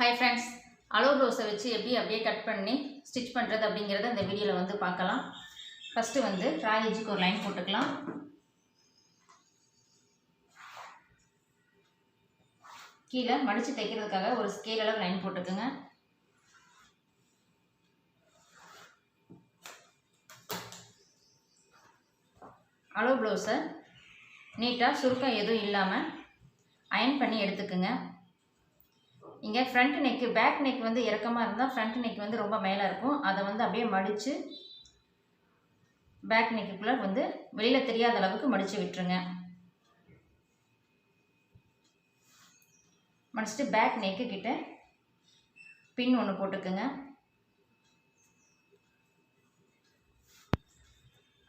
Hi friends allow ப்ளவுஸை வச்சு எப்படி அப்படியே கட் பண்ணி ஸ்டிச் பண்ணுறது அப்படிங்கிறத இந்த வீடியோவில் வந்து பார்க்கலாம். ஃபஸ்ட்டு வந்து ராய் எஜுக்கு ஒரு லைன் போட்டுக்கலாம். கீழே மடித்து தைக்கிறதுக்காக ஒரு ஸ்கேல் அளவு லைன் போட்டுக்குங்க. அளவு ப்ளவுஸை நீட்டாக சுருக்கம் எதுவும் இல்லாமல் அயன் பண்ணி எடுத்துக்குங்க. இங்கே ஃப்ரண்ட் நெக்கு பேக் நெக் வந்து இறக்கமாக இருந்தால் ஃப்ரண்ட் நெக் வந்து ரொம்ப மேலே இருக்கும். அதை வந்து அப்படியே மடித்து பேக் நெக்குக்குள்ளே வந்து வெளியில் தெரியாத அளவுக்கு மடித்து விட்டுருங்க. மடிச்சுட்டு பேக் நெக்கு கிட்ட பின் ஒன்று போட்டுக்குங்க.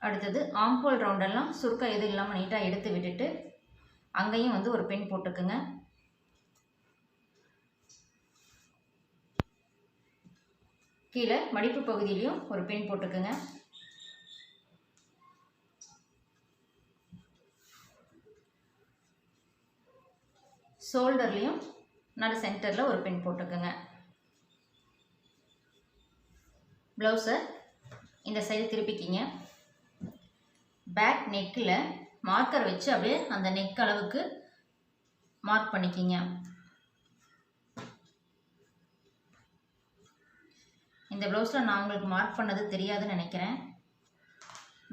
அடுத்தது ஆம்போல் ரவுண்டெல்லாம் சுருக்கம் எதுவும் இல்லாமல் நீட்டாக எடுத்து விட்டுட்டு அங்கேயும் வந்து ஒரு பின் போட்டுக்குங்க. கீழே மடிப்பு பகுதியிலையும் ஒரு பின் போட்டுக்குங்க. ஷோல்டர்லேயும் நடு சென்டரில் ஒரு பின் போட்டுக்குங்க. ப்ளவுஸை இந்த சைடு திருப்பிக்கிங்க. பேக் நெக்கில் மார்க்கர் வச்சு அப்படியே அந்த நெக் அளவுக்கு மார்க் பண்ணிக்கிங்க. இந்த ப்ளவுஸில் நான் உங்களுக்கு மார்க் பண்ணது தெரியாதுன்னு நினைக்கிறேன்.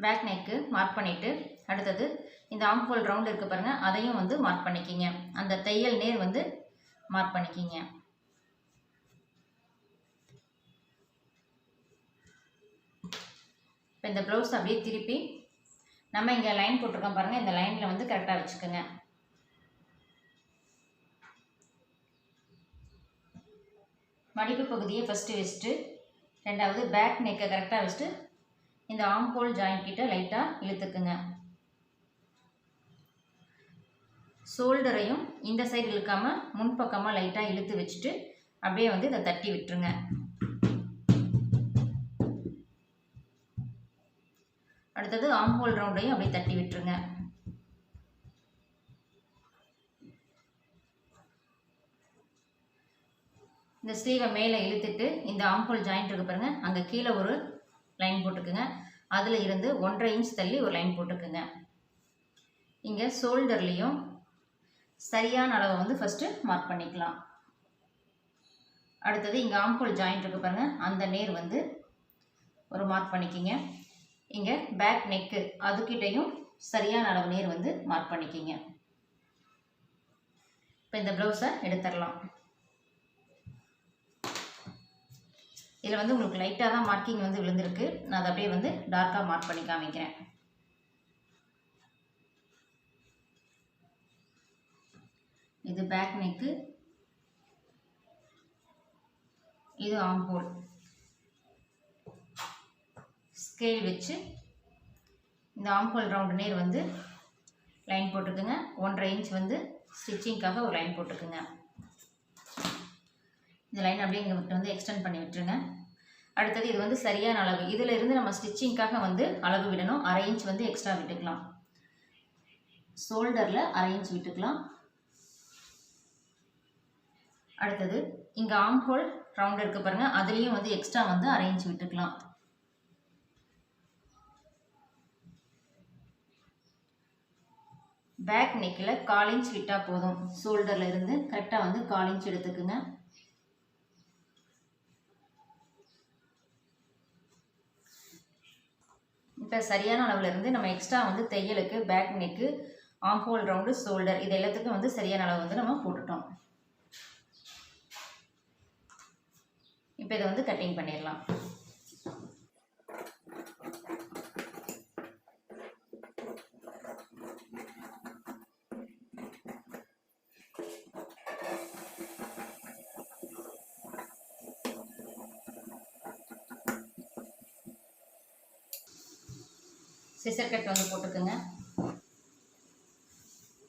பேக் நெக்கு மார்க் பண்ணிவிட்டு அடுத்தது இந்த ஆம்ஹோல் ரவுண்ட் இருக்குது பாருங்கள் அதையும் வந்து மார்க் பண்ணிக்கிங்க. அந்த தையல் நேர் வந்து மார்க் பண்ணிக்கிங்க. இப்போ இந்த ப்ளவுஸ் அப்படியே திருப்பி நம்ம இங்கே லைன் போட்டிருக்கோம் பாருங்கள் இந்த லைனில் வந்து கரெக்டாக வச்சுக்கோங்க. மடிப்பு பகுதியை ஃபஸ்ட்டு வச்சுட்டு ரெண்டாவது பேக் நெக்கை கரெக்டாக வச்சுட்டு இந்த ஆம் ஹோல் ஜாயிண்ட் கிட்ட லைட்டாக இழுத்துக்குங்க. ஷோல்டரையும் இந்த சைடு இழுக்காமல் முன்பக்கமாக லைட்டாக இழுத்து வச்சுட்டு அப்படியே வந்து இதை தட்டி விட்டுருங்க. அடுத்தது ஆம்போல் ரவுண்டையும் அப்படியே தட்டி விட்டுருங்க. இந்த ஸ்லீவை மேலே இழுத்துட்டு இந்த ஆம்பூல் ஜாயிண்ட் இருக்கு பாருங்க அங்கே கீழே ஒரு லைன் போட்டுக்குங்க. அதில் இருந்து ஒன்றரை இன்ச் தள்ளி ஒரு லைன் போட்டுக்குங்க. இங்கே ஷோல்டர்லேயும் சரியான அளவை வந்து ஃபஸ்ட்டு மார்க் பண்ணிக்கலாம். அடுத்தது இங்கே ஆம்பூல் ஜாயிண்ட் இருக்கு பாருங்க அந்த நேர் வந்து ஒரு மார்க் பண்ணிக்கிங்க. இங்கே பேக் நெக்கு அதுக்கிட்டையும் சரியான அளவு நேர் வந்து மார்க் பண்ணிக்கிங்க. இப்போ இந்த ப்ளவுஸை எடுத்துடலாம். இதில் வந்து உங்களுக்கு லைட்டாக தான் மார்க்கிங் வந்து விழுந்திருக்கு. நான் அதை அப்படியே வந்து டார்க்காக மார்க் பண்ணி காமிக்கிறேன். இது பேக் நெக்கு இது ஆம்போல் ஸ்கேல் வச்சு இந்த ஆம்போல் ரவுண்டு நேர் வந்து லைன் போட்டுக்குங்க. ஒன்றரை இன்ச் வந்து ஸ்டிச்சிங்க்காக ஒரு லைன் போட்டுக்குங்க. இந்த லைன் அப்படியே இங்கே விட்டு வந்து எக்ஸ்டெண்ட் பண்ணி விட்டுருங்க. அடுத்தது இது வந்து சரியான அளவு. இதில் இருந்து நம்ம ஸ்டிச்சிங்க்காக வந்து அளவு விடணும். அரை இன்ச் வந்து எக்ஸ்ட்ரா விட்டுக்கலாம். ஷோல்டரில் அரை இன்ச் விட்டுக்கலாம். அடுத்தது இங்கே ஆம் ஹோல் ரவுண்ட் இருக்க பாருங்கள் அதுலேயும் வந்து எக்ஸ்ட்ரா வந்து அரை இன்ச் விட்டுக்கலாம். பேக் நெக்கில் கால் இன்ச் விட்டால் போதும். ஷோல்டரில் இருந்து கரெக்டாக வந்து கால் இன்ச் எடுத்துக்குங்க. இப்போ சரியான அளவில் இருந்து நம்ம எக்ஸ்ட்ரா வந்து தையலுக்கு back neck armhole round shoulder இது எல்லாத்துக்கும் வந்து சரியான அளவு வந்து நம்ம போட்டுட்டோம். இப்போ இதை வந்து கட்டிங் பண்ணிடலாம். சிசர் கட் வந்து போட்டுக்குங்க.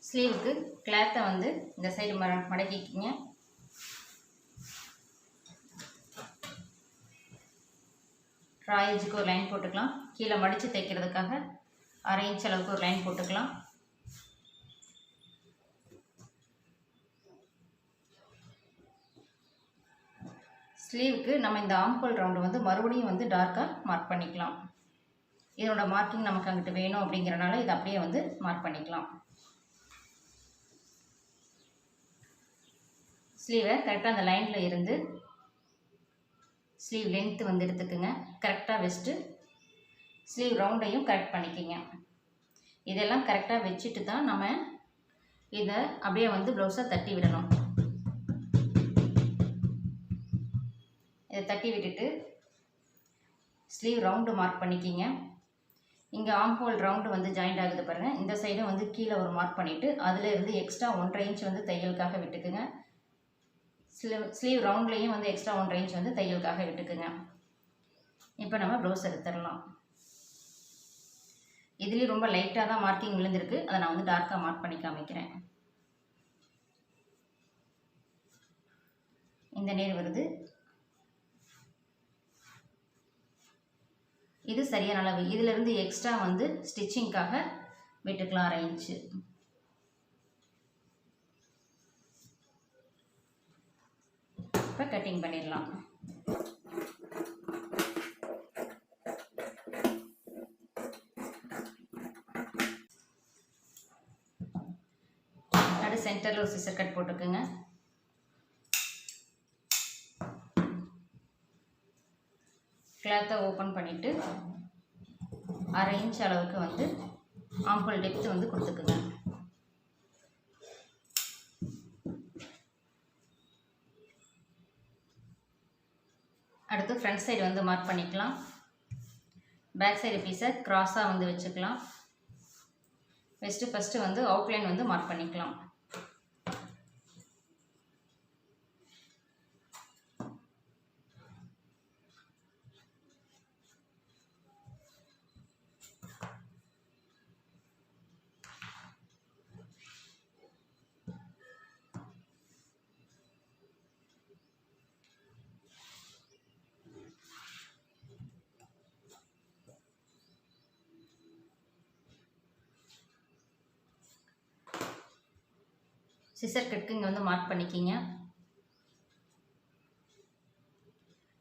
ஸ்லீவுக்கு கிளாத்தை வந்து இந்த சைடு ம மடக்கிக்கிங்க. ட்ராயேஜுக்கு ஒரு லைன் போட்டுக்கலாம். கீழே மடித்து தைக்கிறதுக்காக அரை இன்ச் அளவுக்கு ஒரு லைன் போட்டுக்கலாம். ஸ்லீவுக்கு நம்ம இந்த ஆம்பல் ரவுண்டு வந்து மறுபடியும் வந்து டார்க்காக மார்க் பண்ணிக்கலாம். இதனோட மார்க்கிங் நமக்கு அங்கிட்டு வேணும் அப்படிங்கிறனால இதை அப்படியே வந்து மார்க் பண்ணிக்கலாம். ஸ்லீவை கரெக்டாக அந்த லைனில் இருந்து ஸ்லீவ் லென்த்து வந்து எடுத்துக்குங்க. கரெக்டாக வச்சுட்டு ஸ்லீவ் ரவுண்டையும் கரெக்ட் பண்ணிக்கிங்க. இதெல்லாம் கரெக்டாக வச்சுட்டு தான் நம்ம இதை அப்படியே வந்து ப்ளவுஸை தட்டி விடணும். இதை தட்டி விட்டுட்டு ஸ்லீவ் ரவுண்டு மார்க் பண்ணிக்கிங்க. இங்கே ஆம் ஹோல் ரவுண்டு வந்து ஜாயிண்ட் ஆகுது பாருங்கள் இந்த சைடும் வந்து கீழே ஒரு மார்க் பண்ணிவிட்டு அதில் இருந்து எக்ஸ்ட்ரா ஒன்றரை இன்ச் வந்து தையலுக்காக விட்டுக்குங்க. ஸ்லீவ் ஸ்லீவ் ரவுண்ட்லேயும் வந்து எக்ஸ்ட்ரா ஒன்றரை இன்ச் வந்து தையலுக்காக விட்டுக்குங்க. இப்போ நம்ம ப்ளவுஸ் எடுத்துடலாம். இதுலேயும் ரொம்ப லைட்டாக தான் மார்க்கிங் விழுந்திருக்கு. அதை நான் வந்து டார்க்காக மார்க் பண்ணி காமிக்கிறேன். இந்த நேர் வருது. இது சரியான அளவு. இதிலிருந்து எக்ஸ்ட்ரா வந்து ஸ்டிச்சிங்க்காக விட்டுக்கலாம் அரை இன்ச்சு இப்போ கட்டிங் பண்ணிடலாம். நடு சென்டரில் ஒரு சிசர் கட் போட்டுக்கோங்க. கிளாத்தை ஓப்பன் பண்ணிவிட்டு அரை இன்ச் அளவுக்கு வந்து ஆம்பிள் டெப்த் வந்து கொடுத்துக்குங்க. அடுத்து ஃப்ரண்ட் சைடு வந்து மார்க் பண்ணிக்கலாம். பேக் சைடு பீஸை க்ராஸாக வந்து வச்சுக்கலாம். ஃபஸ்ட்டு ஃபஸ்ட்டு வந்து அவுட்லைன் வந்து மார்க் பண்ணிக்கலாம். சிசர் கட்க்கு இங்கே வந்து மார்க் பண்ணிக்கிங்க.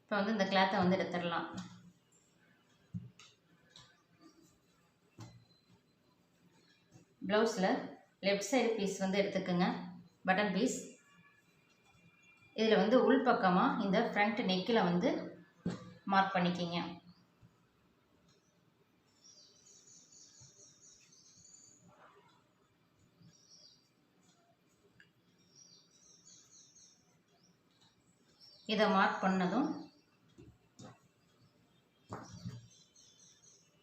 இப்போ வந்து இந்த கிளாத்தை வந்து எடுத்துடலாம். ப்ளவுஸில் லெஃப்ட் சைடு பீஸ் வந்து எடுத்துக்கோங்க. பட்டன் பீஸ் இதில் வந்து உள் பக்கமாக இந்த ஃப்ரண்ட் நெக்கில் வந்து மார்க் பண்ணிக்கிங்க. இதை மார்க் பண்ணதும்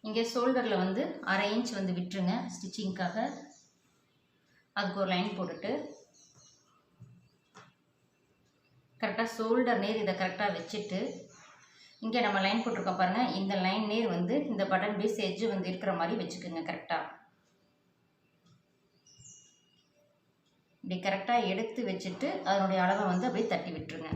இங்கே ஷோல்டரில் வந்து அரை இன்ச் வந்து விட்டுருங்க ஸ்டிச்சிங்க்காக அதுக்கு ஒரு லைன் போட்டுட்டு கரெக்டாக ஷோல்டர் நேர் இதை கரெக்டாக வச்சுட்டு இங்கே நம்ம லைன் போட்டிருக்கோம் பாருங்கள் இந்த லைன் நேர் வந்து இந்த பட்டன் பீஸ் எஜ்ஜு வந்து இருக்கிற மாதிரி வச்சுக்கோங்க கரெக்டாக இப்படி கரெக்டாக எடுத்து வச்சுட்டு அதனுடைய அளவை வந்து அப்படியே தட்டி விட்டுருங்க.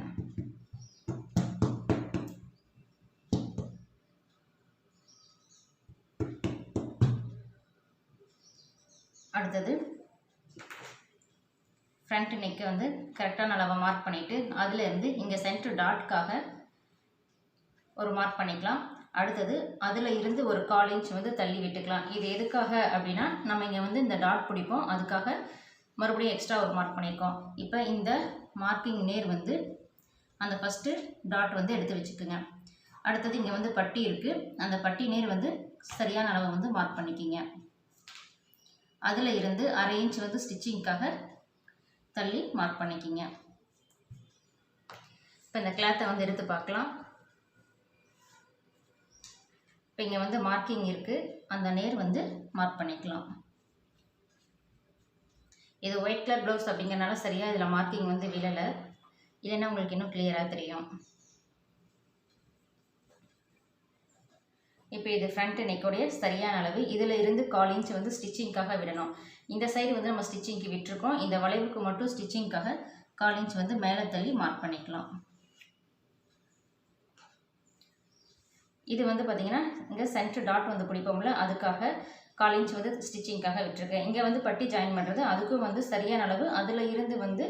ஃப்ரண்ட் நெக்கை வந்து கரெக்டான அளவை மார்க் பண்ணிவிட்டு அதுலேருந்து இங்கே சென்ட்ரு டாட்காக ஒரு மார்க் பண்ணிக்கலாம். அடுத்தது அதில் இருந்து ஒரு கால் இன்ச் வந்து தள்ளி விட்டுக்கலாம். இது எதுக்காக அப்படின்னா நம்ம இங்கே வந்து இந்த டாட் பிடிப்போம். அதுக்காக மறுபடியும் எக்ஸ்ட்ரா ஒரு மார்க் பண்ணியிருக்கோம் இப்போ இந்த மார்க்கிங் நேர் வந்து அந்த ஃபஸ்ட்டு டாட் வந்து எடுத்து வச்சுக்குங்க. அடுத்தது இங்கே வந்து பட்டி இருக்குது அந்த பட்டி நேர் வந்து சரியான அளவை வந்து மார்க் பண்ணிக்கிங்க. அதில் இருந்து அரை இன்ச் வந்து ஸ்டிச்சிங்க்காக தள்ளி மார்க் பண்ணிக்கிங்க. இப்போ இந்த கிளாத்தை வந்து எடுத்து பார்க்கலாம். இப்போ இங்கே வந்து மார்க்கிங் இருக்குது அந்த நேர் வந்து மார்க் பண்ணிக்கலாம். இது ஒயிட் கலர் ப்ளவுஸ் அப்படிங்கிறனால சரியாக இதில் மார்க்கிங் வந்து விழலை. இல்லைன்னா உங்களுக்கு இன்னும் கிளியராக தெரியும். இப்போ இது ஃப்ரண்ட் நெக்கோடைய சரியான அளவு. இதில் இருந்து கால் இன்ச் வந்து ஸ்டிச்சிங்க்காக விடணும். இந்த சைடு வந்து நம்ம ஸ்டிச்சிங்க்கு விட்டுருக்கோம். இந்த வளைவுக்கு மட்டும் ஸ்டிச்சிங்க்காக கால் இன்ச் வந்து மேலே தள்ளி மார்க் பண்ணிக்கலாம். இது வந்து பார்த்திங்கன்னா இங்கே சென்ட்ரு டாட் வந்து பிடிப்போம்ல அதுக்காக கால் இன்ச் வந்து ஸ்டிச்சிங்க்காக விட்டுருக்கேன். இங்கே வந்து பட்டி ஜாயின் பண்ணுறது அதுக்கும் வந்து சரியான அளவு. அதில் இருந்து வந்து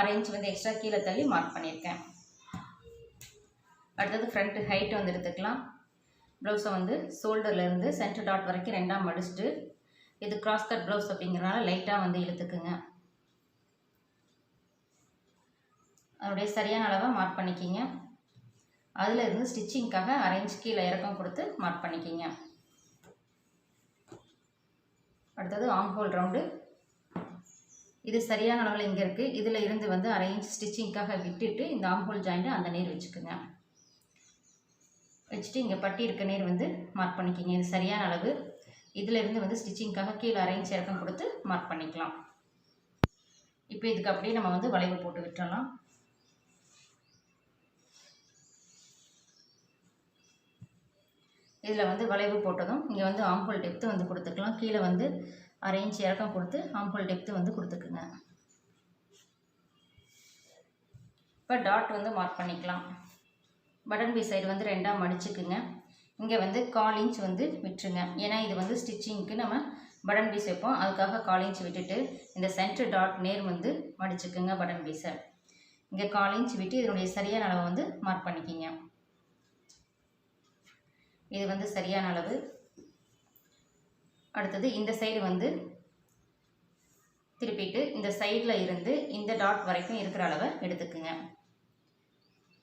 அரை இன்ச் வந்து எக்ஸ்ட்ரா கீழே தள்ளி மார்க் பண்ணியிருக்கேன். அடுத்தது ஃப்ரண்ட் ஹைட் வந்து எடுத்துக்கலாம். ப்ளவுஸை வந்து ஷோல்டர்லேருந்து சென்டர் டாட் வரைக்கும் ரெண்டாக மடிச்சுட்டு இது கிராஸ் கட் ப்ளவுஸ் அப்படிங்கிறனால லைட்டாக வந்து இழுத்துக்குங்க. அதனுடைய சரியான அளவை மார்க் பண்ணிக்கிங்க. அதில் இருந்து ஸ்டிச்சிங்க்காக அரேஞ்ச் கீழே இறக்கம் கொடுத்து மார்க் பண்ணிக்கிங்க. அடுத்தது ஆம் ஹோல் ரவுண்டு இது சரியான அளவில் இங்கே இருக்குது இதில் இருந்து வந்து அரேஞ்ச் ஸ்டிச்சிங்க்காக விட்டுட்டு இந்த ஆம் ஹோல் ஜாயிண்ட்டு அந்த நீர் வச்சுக்கோங்க. வச்சுட்டு இங்கே பட்டி இருக்க நேர் வந்து மார்க் பண்ணிக்கிங்க. இது சரியான அளவு. இதிலிருந்து வந்து ஸ்டிச்சிங்க்காக கீழே அரேஞ்ச் இறக்கம் கொடுத்து மார்க் பண்ணிக்கலாம். இப்போ இதுக்கு அப்படியே நம்ம வந்து வளைவு போட்டு விட்டுறலாம். இதில் வந்து வளைவு போட்டதும் இங்கே வந்து ஆம்பூல் டெப்த்து வந்து கொடுத்துக்கலாம். கீழே வந்து அரை இறக்கம் கொடுத்து ஆம்பூல் டெப்த்து வந்து கொடுத்துக்குங்க. இப்போ டாட் வந்து மார்க் பண்ணிக்கலாம். பட்டன் பீஸ் சைடு வந்து ரெண்டாக மடிச்சுக்குங்க இங்கே வந்து கால் இன்ச் வந்து விட்டுருங்க. ஏன்னா இது வந்து ஸ்டிச்சிங்க்கு நம்ம பட்டன் பீஸ் வைப்போம். அதுக்காக கால் இன்ச் விட்டுட்டு இந்த சென்டர் டாட் நேர் வந்து மடிச்சுக்குங்க பட்டன் பீஸை. இங்கே கால் இன்ச் விட்டு இதனுடைய சரியான அளவை வந்து மார்க் பண்ணிக்கிங்க. இது வந்து சரியான அளவு. அடுத்தது இந்த சைடு வந்து திருப்பிட்டு இந்த சைடில் இருந்து இந்த டாட் வரைக்கும் இருக்கிற அளவை எடுத்துக்குங்க.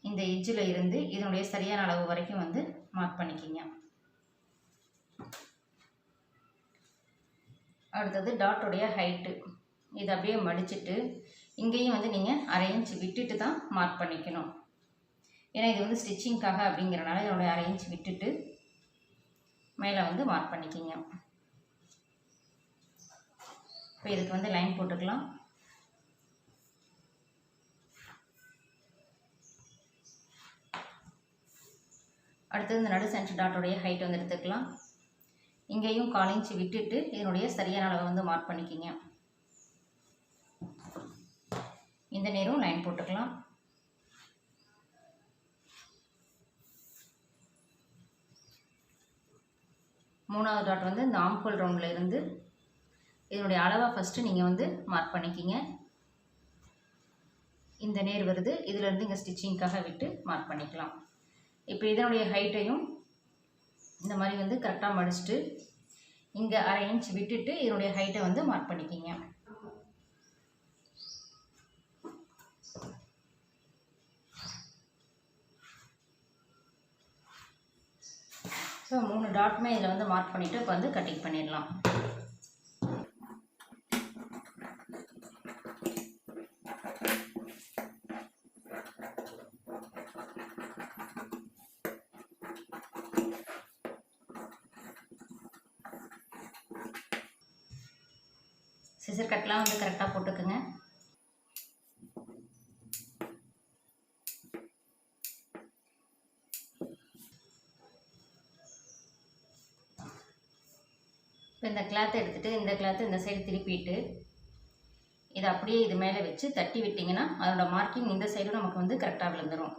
இந்த எஜ்ஜில் இருந்து இதனுடைய சரியான அளவு வரைக்கும் வந்து மார்க் பண்ணிக்கிங்க. அடுத்தது டாட்டுடைய ஹைட்டு இதை அப்படியே மடிச்சுட்டு இங்கேயும் வந்து நீங்கள் அரை இன்ச் விட்டுட்டு தான் மார்க் பண்ணிக்கணும். ஏன்னா இது வந்து ஸ்டிச்சிங்க்காக அப்படிங்கிறனால இதனுடைய அரை இன்ச் விட்டுட்டு மேலே வந்து மார்க் பண்ணிக்கிங்க. இப்போ இதுக்கு வந்து லைன் போட்டுக்கலாம். அடுத்தது இந்த நடு சென்டர் டாட்டோடைய ஹைட் வந்து எடுத்துக்கலாம். இங்கேயும் கால் இன்ச் விட்டுட்டு இதனுடைய சரியான அளவை வந்து மார்க் பண்ணிக்கிங்க. இந்த நேரம் லைன் போட்டுக்கலாம். மூணாவது டாட் வந்து இந்த ஆம்கோல் ரவுண்டில் இருந்து இதனுடைய அளவை ஃபஸ்ட்டு நீங்கள் வந்து மார்க் பண்ணிக்கிங்க. இந்த நேர் வருது. இதிலேருந்து இங்கே ஸ்டிச்சிங்க்காக விட்டு மார்க் பண்ணிக்கலாம். இப்போ இதனுடைய ஹைட்டையும் இந்த மாதிரி வந்து கரெக்டாக மடிச்சுட்டு இங்கே அரை இன்ச் விட்டுட்டு இதனுடைய ஹைட்டை வந்து மார்க் பண்ணிக்கிங்க. ஸோ மூணு டாட்டுமே இதில் வந்து மார்க் பண்ணிவிட்டு இப்போ வந்து கட்டிங் பண்ணிடலாம். சிசர் கட்லாம் வந்து கரெக்டாக போட்டுக்கோங்க. இப்போ இந்த கிளாத்தை எடுத்துகிட்டு இந்த கிளாத்தை இந்த சைடு திருப்பிட்டு இதை அப்படியே இது மேலே வச்சு தட்டி விட்டிங்கன்னா அதோட மார்க்கிங் இந்த சைடும் நமக்கு வந்து கரெக்டாக விழுந்துடும்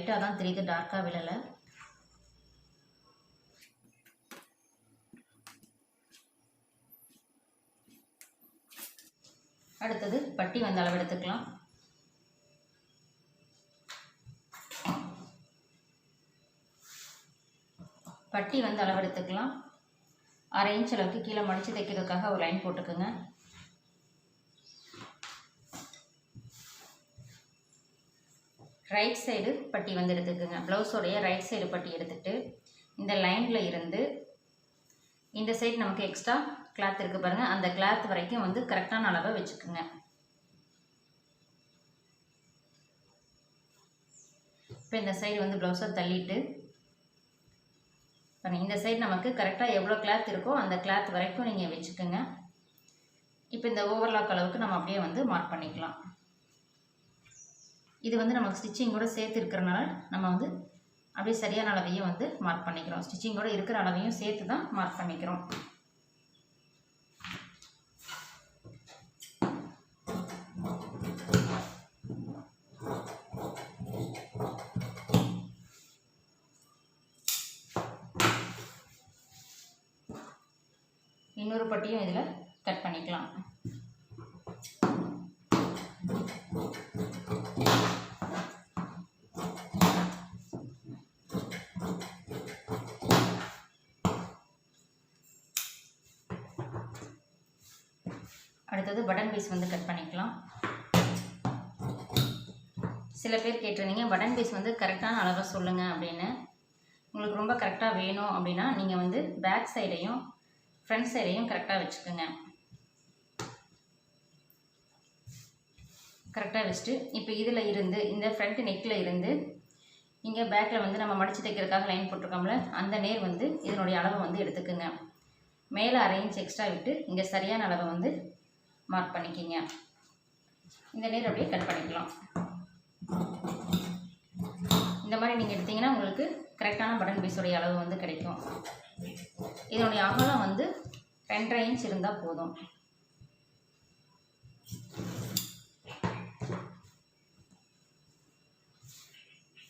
லைட்டாக தான் தெரியுது டார்க்காக விழலை. அடுத்தது பட்டி வந்த அளவு எடுத்துக்கலாம். பட்டி வந்து அளவு எடுத்துக்கலாம். அரை இன்ச் அளவுக்கு கீழே மடித்து தைக்கிறதுக்காக ஒரு லைன் போட்டுக்கோங்க. ரைட் சைடு பட்டி வந்து எடுத்துக்கோங்க. ப்ளவுஸோடைய ரைட் சைடு பட்டி எடுத்துட்டு இந்த லைனில் இருந்து இந்த சைடு நமக்கு எக்ஸ்ட்ரா கிளாத் இருக்குது பாருங்கள் அந்த கிளாத் வரைக்கும் வந்து கரெக்டான அளவை வச்சுக்கோங்க. இப்போ இந்த சைடு வந்து ப்ளவுஸை தள்ளிட்டு பாருங்க இந்த சைடு நமக்கு கரெக்டாக எவ்வளோ கிளாத் இருக்கோ அந்த கிளாத் வரைக்கும் நீங்கள் வச்சுக்கோங்க. இப்போ இந்த ஓவர்லாக் அளவுக்கு நம்ம அப்படியே வந்து மார்க் பண்ணிக்கலாம். இது வந்து நமக்கு ஸ்டிச்சிங் கூட சேர்த்து இருக்கிறனால நம்ம வந்து அப்படியே சரியான அளவையும் வந்து மார்க் பண்ணிக்கிறோம். ஸ்டிச்சிங்கோட இருக்கிற அளவையும் சேர்த்து தான் மார்க் பண்ணிக்கிறோம். பீஸ் வந்து கட் பண்ணிக்கலாம். சில பேர் கேட்டிருந்தீங்க பட்டன் பீஸ் வந்து கரெக்டான அளவை சொல்லுங்கள் அப்படின்னு. உங்களுக்கு ரொம்ப கரெக்டாக வேணும் அப்படின்னா நீங்கள் வந்து பேக் சைடையும் ஃப்ரண்ட் சைடையும் கரெக்டாக வச்சுக்கோங்க. கரெக்டாக வச்சுட்டு இப்போ இதில் இருந்து இந்த ஃப்ரண்ட் நெக்கில் இருந்து இங்கே பேக்கில் வந்து நம்ம மடித்து தைக்கிறதுக்காக லைன் போட்டிருக்கோம்ல அந்த நேர் வந்து இதனுடைய அளவை வந்து எடுத்துக்கோங்க. மேலே அரை இன்ச் எக்ஸ்ட்ரா விட்டு இங்கே சரியான அளவை வந்து மார்க் பண்ணிக்கிங்க. இந்த நேர் அப்படியே கட் பண்ணிக்கலாம். இந்த மாதிரி நீங்கள் எடுத்தீங்கன்னா உங்களுக்கு கரெக்டான பட்டன் பீஸோடைய அளவு வந்து கிடைக்கும். இதனுடைய அகலம் வந்து ரெண்டரை இன்ச் இருந்தால் போதும்.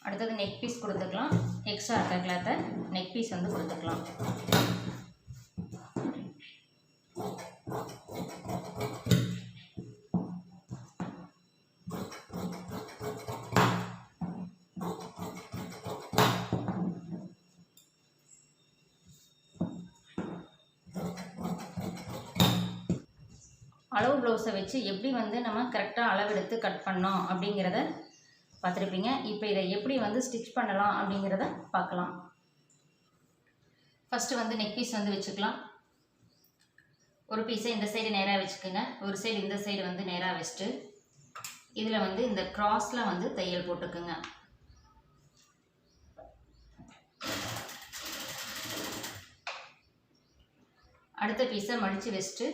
அடுத்தது நெக் பீஸ் கொடுத்துக்கலாம். எக்ஸ்ட்ரா இருக்க கிளாத்தை நெக் பீஸ் வந்து கொடுத்துக்கலாம். அளவு ப்ளவுஸை வச்சு எப்படி வந்து நம்ம கரெக்டாக அளவெடுத்து கட் பண்ணோம் அப்படிங்கிறத பார்த்துருப்பீங்க. இப்போ இதை எப்படி வந்து ஸ்டிச் பண்ணலாம் அப்படிங்கிறத பார்க்கலாம். ஃபஸ்ட்டு வந்து நெக் பீஸ் வந்து வச்சுக்கலாம். ஒரு பீஸை இந்த சைடு நேராக வச்சுக்கோங்க. ஒரு சைடு இந்த சைடு வந்து நேராக வச்சுட்டு இதில் வந்து இந்த கிராஸில் வந்து தையல் போட்டுக்குங்க. அடுத்த பீஸை மடித்து வச்சுட்டு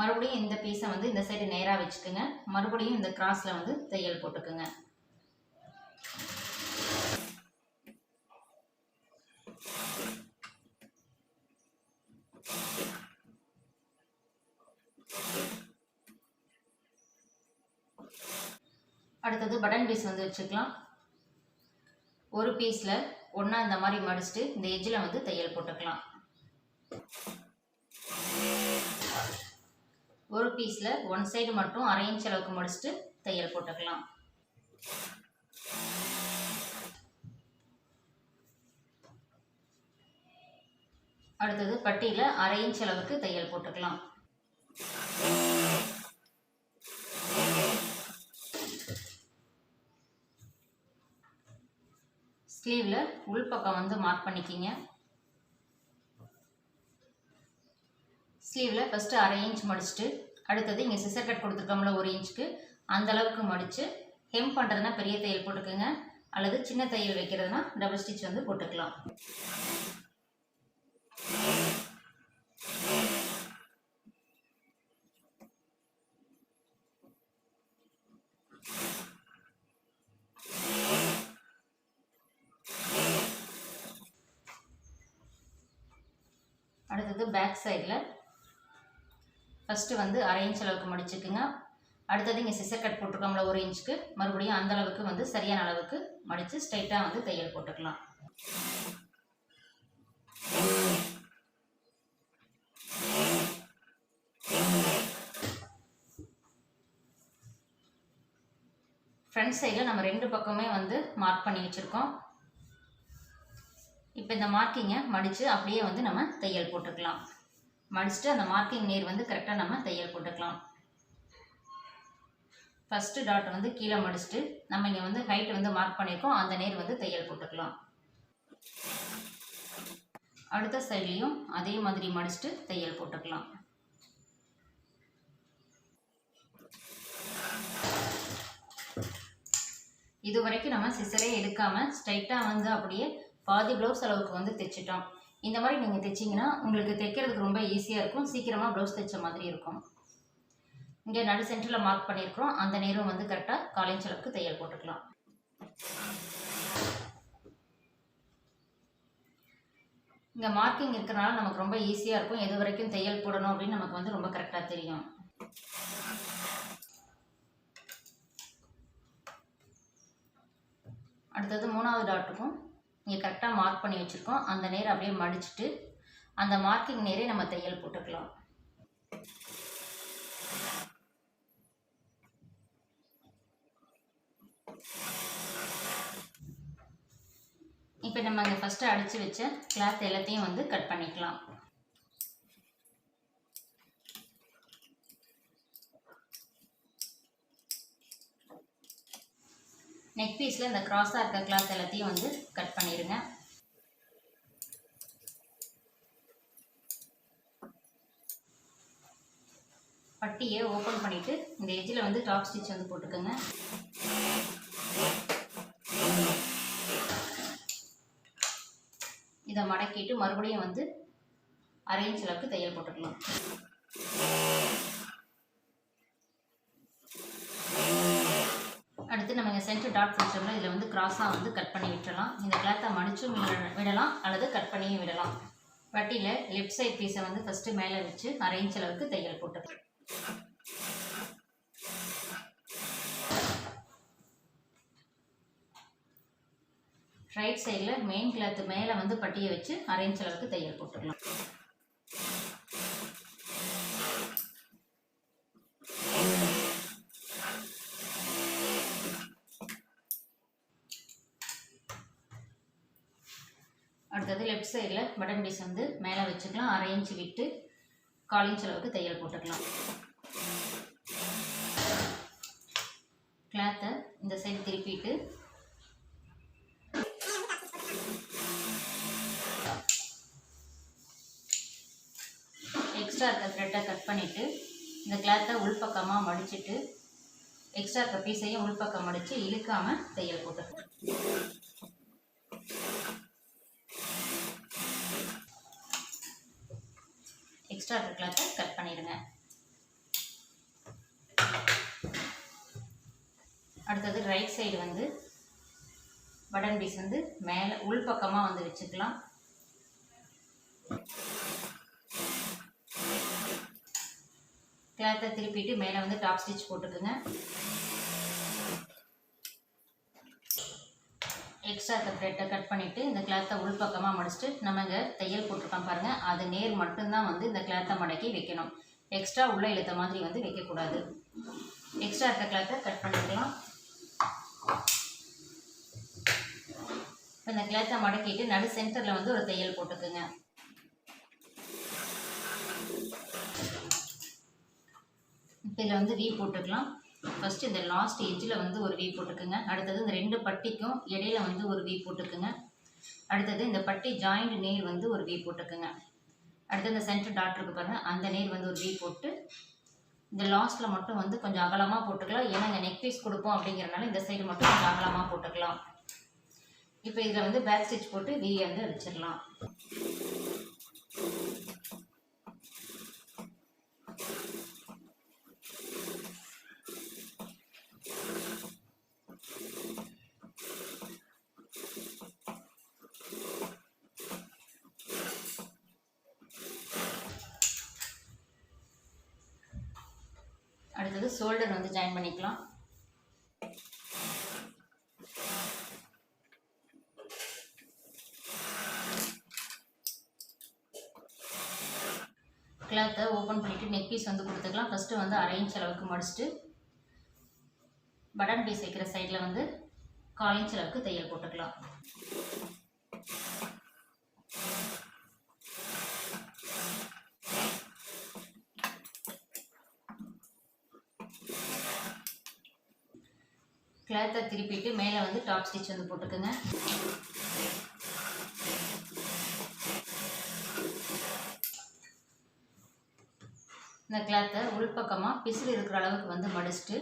மறுபடியும் இந்த பீஸை வந்து இந்த சைடு நேராக வச்சுக்கோங்க. மறுபடியும் இந்த கிராஸில் வந்து தையல் போட்டுக்குங்க. அடுத்தது பட்டன் பீஸ் வந்து வச்சுக்கலாம். ஒரு பீஸில் ஒன்றா இந்த மாதிரி மடிச்சுட்டு இந்த எஜ்ஜில் வந்து தையல் போட்டுக்கலாம். ஒரு பீஸில் ஒன் சைடு மட்டும் அரை இன்ச் அளவுக்கு முடிச்சுட்டு தையல் போட்டுக்கலாம். அடுத்தது பட்டியில் அரை இன்ச் அளவுக்கு தையல் போட்டுக்கலாம். ஸ்லீவில் உள் பக்கம் வந்து மார்க் பண்ணிக்கிங்க. ஸ்லீவில் ஃபஸ்ட்டு அரை இன்ச் மடிச்சுட்டு அடுத்தது இங்கே சிசர் கட் கொடுத்துருக்கோம்ல ஒரு இன்ச்சுக்கு அந்த அளவுக்கு மடித்து ஹெம் பண்ணுறதுனா பெரிய தையல் போட்டுக்கோங்க. அல்லது சின்ன தையல் வைக்கிறதுனா டபுள் ஸ்டிச் வந்து போட்டுக்கலாம் அடுத்தது பேக் சைடில். ஃபஸ்ட்டு வந்து அரை இன்ச் அளவுக்கு மடிச்சுக்குங்க. அடுத்தது இங்கே சிசர் கட் போட்டிருக்கோம்ல ஒரு இன்ச்சுக்கு மறுபடியும் அந்த அளவுக்கு வந்து சரியான அளவுக்கு மடித்து ஸ்ட்ரைட்டாக வந்து தையல் போட்டுக்கலாம். ஃப்ரண்ட் சைடில் நம்ம ரெண்டு பக்கமே வந்து மார்க் பண்ணி வச்சுருக்கோம். இப்போ இந்த மார்க்கிங்கை மடித்து அப்படியே வந்து நம்ம தையல் போட்டுக்கலாம். மடிச்சுட்டு அந்த மார்க்கிங் நேர் வந்து கரெக்டாக நம்ம தையல் போட்டுக்கலாம். ஃபஸ்ட்டு டாட்டை வந்து கீழே மடிச்சுட்டு நம்ம இங்கே வந்து ஹைட் வந்து மார்க் பண்ணியிருக்கோம். அந்த நேர் வந்து தையல் போட்டுக்கலாம். அடுத்த சைட்லேயும் அதே மாதிரி மடிச்சுட்டு தையல் போட்டுக்கலாம். இது வரைக்கும் நம்ம சிசரே எடுக்காமல் ஸ்ட்ரைட்டாக வந்து அப்படியே பாதி ப்ளவுஸ் அளவுக்கு வந்து தைச்சிட்டோம். இந்த மாதிரி நீங்கள் தைச்சிங்கன்னா உங்களுக்கு தைக்கிறதுக்கு ரொம்ப ஈஸியாக இருக்கும். சீக்கிரமாக ப்ளவுஸ் தைச்ச மாதிரி இருக்கும். இங்கே நடு சென்டரில் மார்க் பண்ணியிருக்கிறோம். அந்த நேரம் வந்து கரெக்டாக காலேஜ் அளவுக்கு தையல் போட்டுக்கலாம். இங்கே மார்க்கிங் இருக்கிறனால நமக்கு ரொம்ப ஈஸியாக இருக்கும். எது வரைக்கும் தையல் போடணும் அப்படின்னு நமக்கு வந்து ரொம்ப கரெக்டாக தெரியும். அடுத்தது மூணாவது டாட்டுக்கும் இங்கே கரெக்டாக மார்க் பண்ணி வச்சுருக்கோம். அந்த நேரம் அப்படியே மடிச்சுட்டு அந்த மார்க்கிங் நேரே நம்ம தையல் போட்டுக்கலாம். இப்போ நம்ம அங்கே ஃபஸ்ட்டு அடித்து வச்ச கிளாத் எல்லாத்தையும் வந்து கட் பண்ணிக்கலாம். நெக் பீஸில் இந்த க்ராஸாக இருக்க கிளாத் எல்லாத்தையும் வந்து கட் பண்ணிடுங்க பட்டியை ஓப்பன் பண்ணிவிட்டு இந்த எஜ்ஜில் வந்து டாப் ஸ்டிச் வந்து போட்டுக்கோங்க. இதை மடக்கிட்டு மறுபடியும் வந்து அரை இன்ச் அளவுக்கு தையல் போட்டுக்கலாம் அடுத்து நம்ம இங்கே சென்டர் டாட் சிஸ்டமில் இதில் வந்து கிராஸாக வந்து கட் பண்ணி விட்டுடலாம் இந்த கிளாத்தை மடிச்சும் விடலாம் அல்லது கட் பண்ணியும் விடலாம். வட்டியில் லெஃப்ட் சைட் பீஸை வந்து ஃபஸ்ட்டு மேலே வச்சு அரை இன்ச் அளவுக்கு தையல் போட்டுக்கலாம். ரைட் சைடில் மெயின் கிளாத்து மேலே வந்து பட்டியை வச்சு அரை இன்ச் அளவுக்கு தையல் போட்டுடலாம் அடுத்தது லெஃப்ட் சைடில் பட்டன் பீஸ் வந்து மேலே வச்சுக்கலாம். அரை இன்ச்சு விட்டு கால் இன்ச் அளவுக்கு தையல் போட்டுக்கலாம். கிளாத்தை இந்த சைடு திருப்பிட்டு எக்ஸ்ட்ரா இருக்க த்ரெட்டை கட் பண்ணிவிட்டு இந்த கிளாத்தை உள்பக்கமாக மடிச்சுட்டு எக்ஸ்ட்ரா இருக்க பீஸையும் உள்பக்கம் மடித்து இழுக்காமல் தையல் போட்டுக்கலாம். பீஸ் வந்து மேலே உள்பக்கமாக வந்து வச்சுக்கலாம். கிளாத்தை திருப்பிட்டு மேலே வந்து டாப் ஸ்டிச் போட்டுக்குங்க. எக்ஸ்ட்ரா இருக்க த்ரெட்டை கட் பண்ணிவிட்டு இந்த கிளாத்தை உள்பக்கமாக மடிச்சுட்டு நம்ம இங்கே தையல் போட்டிருக்கோம் பாருங்கள் அது நேர் மட்டும்தான் வந்து இந்த கிளாத்தை மடக்கி வைக்கணும். எக்ஸ்ட்ரா உள்ளே இழுத்த மாதிரி வந்து வைக்கக்கூடாது. எக்ஸ்ட்ரா இருக்க கிளாத்தை கட் பண்ணிக்கலாம். இப்போ இந்த கிளாத்தை மடக்கிட்டு நடு சென்டரில் வந்து ஒரு தையல் போட்டுக்குங்க. இப்போ இதில் வந்து வீ போட்டுக்கலாம். ஃபஸ்ட்டு இந்த லாஸ்ட் எஜ்ஜில் வந்து ஒரு வீ போட்டுக்குங்க. அடுத்தது இந்த ரெண்டு பட்டிக்கும் இடையில வந்து ஒரு வீ போட்டுக்குங்க. அடுத்தது இந்த பட்டி ஜாயிண்ட் நேர் வந்து ஒரு வீ போட்டுக்குங்க. அடுத்து இந்த சென்டர் டாட் பாருங்கள் அந்த நேர் வந்து ஒரு வீ போட்டு இந்த லாஸ்ட்டில் மட்டும் வந்து கொஞ்சம் அகலமாக போட்டுக்கலாம். ஏன்னா இங்கே நெக் பீஸ் கொடுப்போம் அப்படிங்கிறனால இந்த சைடு மட்டும் கொஞ்சம் அகலமாக போட்டுக்கலாம். இப்போ இதில் வந்து பேக் ஸ்டிச் போட்டு வி வந்து அடிச்சிடலாம். அடுத்தது ஷோல்டர் வந்து ஜாயின் பண்ணிக்கலாம் கிளாத்தை ஓப்பன் பண்ணிவிட்டு நெக் பீஸ் வந்து கொடுத்துக்கலாம். ஃபஸ்ட்டு வந்து அரை இன்ச் அளவுக்கு மடிச்சுட்டு பட்டன் பீஸ் வைக்கிற சைடில் வந்து கால் இன்ச் அளவுக்கு தையல் போட்டுக்கலாம். கிளாத்தை திருப்பிட்டு மேலே வந்து டாப் ஸ்டிச் வந்து போட்டுக்கோங்க. இந்த கிளாத்தை உள்பக்கமாக பிசில் இருக்கிற அளவுக்கு வந்து மடிச்சுட்டு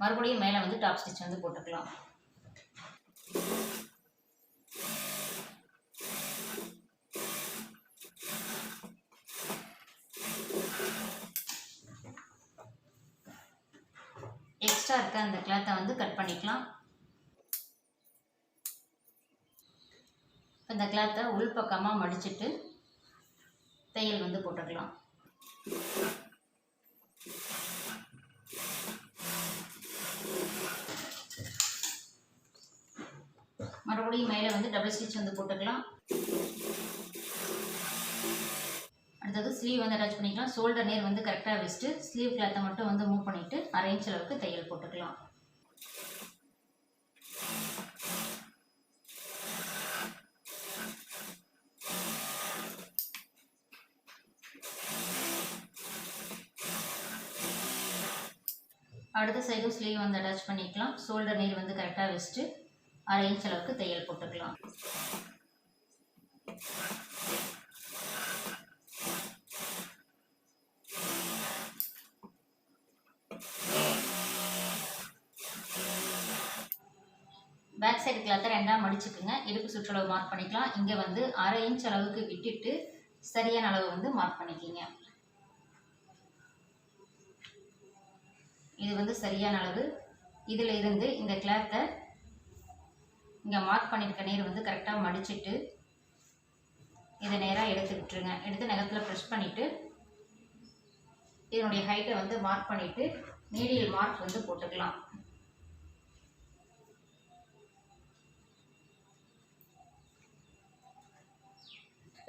மறுபடியும் மேலே வந்து டாப் ஸ்டிச் வந்து போட்டுக்கலாம். எக்ஸ்ட்ரா இருக்க அந்த கிளாத்தை வந்து கட் பண்ணிக்கலாம். இப்ப இந்த கிளாத்தை உள்பக்கமாக மடிச்சுட்டு தையல் வந்து போட்டுக்கலாம். மறுபடியும் மேலே வந்து டபுள் ஸ்டிச் வந்து போட்டுக்கலாம். அடுத்தது ஸ்லீவ் வந்து அட்டாச் பண்ணிக்கலாம். ஷோல்டர் நேர் வந்து கரெக்டாக வச்சுட்டு ஸ்லீவ் கிளாத்தை மட்டும் வந்து மூவ் பண்ணிவிட்டு அரை இன்ச் அளவுக்கு தையல் போட்டுக்கலாம். அடுத்த சைடும் ஸ்லீவ் வந்து அட்டாச் பண்ணிக்கலாம். ஷோல்டர் நீர் வந்து கரெக்டாக வச்சுட்டு அரை இன்ச் அளவுக்கு தையல் போட்டுக்கலாம். பேக் சைடு கிளாத்தை ரெண்டாக மடிச்சுக்குங்க. இடுப்பு சுற்றளவு மார்க் பண்ணிக்கலாம். இங்கே வந்து அரை இன்ச் அளவுக்கு விட்டுட்டு சரியான அளவு வந்து மார்க் பண்ணிக்கிங்க. இது வந்து சரியான அளவு. இதில் இருந்து இந்த கிளாத்தை இங்கே மார்க் பண்ணியிருக்க நீர் வந்து கரெக்டாக மடிச்சுட்டு இதை நேராக எடுத்து விட்டுருங்க எடுத்து நகத்தில் ப்ரெஷ் பண்ணிவிட்டு இதனுடைய ஹைட்டை வந்து மார்க் பண்ணிவிட்டு நீடியல் மார்க் வந்து போட்டுக்கலாம்.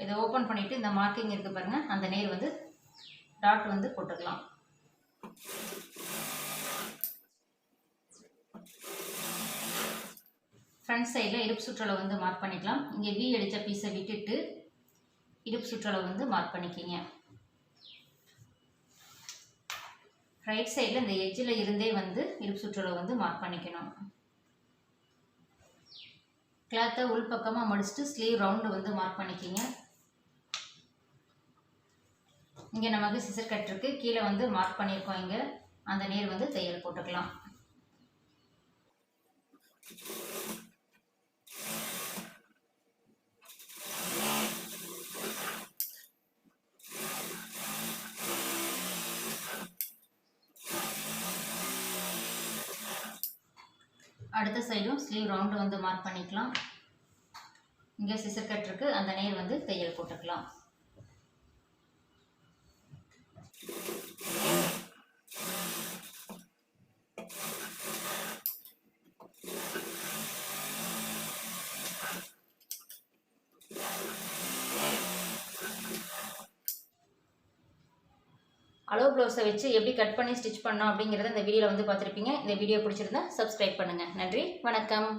இதை ஓப்பன் பண்ணிவிட்டு இந்த மார்க்கிங் இருக்குது பாருங்கள் அந்த நேர் வந்து டாட் வந்து போட்டுக்கலாம். ஃப்ரண்ட் சைடில் இடுப்பு சுற்றளவு வந்து மார்க் பண்ணிக்கலாம். இங்கே வி அடித்த பீஸை விட்டுட்டு இடுப்பு சுற்றளவு வந்து மார்க் பண்ணிக்கிங்க. ரைட் சைடில் இந்த எஜ்ஜில் இருந்தே வந்து இடுப்பு சுற்றளவு வந்து மார்க் பண்ணிக்கணும். கிளாத்தை உள் பக்கமாக ஸ்லீவ் ரவுண்டு வந்து மார்க் பண்ணிக்கிங்க. இங்கே நமக்கு சிசர் கட் கீழே வந்து மார்க் பண்ணியிருக்கோம் இங்கே. அந்த நீர் வந்து தையல் போட்டுக்கலாம். அடுத்த சைடும் ஸ்லீவ் ரவுண்டு வந்து மார்க் பண்ணிக்கலாம். இங்கே சிசர் கட் அந்த நேர் வந்து தையல் போட்டுக்கலாம். அளவு ப்ளவுஸை வச்சு எப்படி கட் பண்ணி ஸ்டிச் பண்ணோம் அப்படிங்கிறத இந்த வீடியோவில் வந்து பார்த்துருப்பீங்க. இந்த வீடியோ பிடிச்சிருந்தா சப்ஸ்கிரைப் பண்ணுங்கள் நன்றி. வணக்கம்.